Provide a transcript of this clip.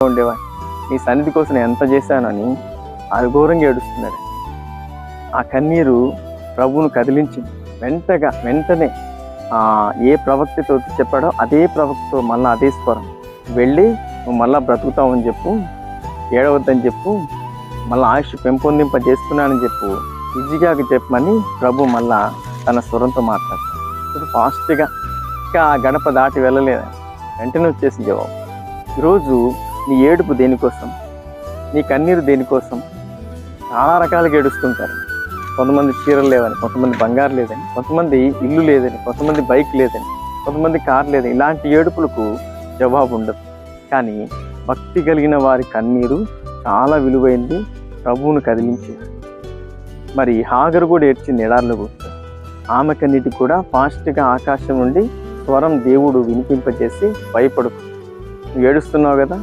ఉండేవా నీ సన్నిధి కోసం నేను ఎంత చేశానని అఘోరంగా ఏడుస్తున్నాడు. ఆ కన్నీరు ప్రభువును కదిలించింది వెంటగా వెంటనే ఏ ప్రవక్తతో చెప్పాడో అదే ప్రవక్తతో మళ్ళీ అదే స్వరం. వెళ్ళి నువ్వు మళ్ళీ బ్రతుకుతావని చెప్పు ఏడవద్దని చెప్పు మళ్ళీ ఆయుష్ పెంపొందింప చేస్తున్నానని చెప్పు ఈజీగాకి చెప్పమని ప్రభు మళ్ళా తన స్వరంతో మాట్లాడతాడు. ఇప్పుడు ఫాస్ట్గా ఇంకా ఆ గడప దాటి వెళ్ళలేదు? వెంటనే వచ్చేసి జవాబు. ఈరోజు నీ ఏడుపు దేనికోసం? నీ కన్నీరు దేనికోసం? చాలా రకాలుగా ఏడుస్తుంటారు. కొంతమంది చీరలు లేవని కొంతమంది బంగారు లేదని కొంతమంది ఇల్లు లేదని కొంతమంది బైక్ లేదని కొంతమంది కార్ లేదని ఇలాంటి ఏడుపులకు జవాబు ఉండదు. కానీ భక్తి కలిగిన వారి కన్నీరు చాలా విలువైంది ప్రభువును కదిలించింది మరి హాగరు కూడా ఏడ్చింది ఎడార్లు కూర్చొని ఆమె కన్నీటి కూడా ఫాస్ట్గా ఆకాశం నుండి స్వరం దేవుడు వినిపింపజేసి భయపడుకు నువ్వు ఏడుస్తున్నావు కదా?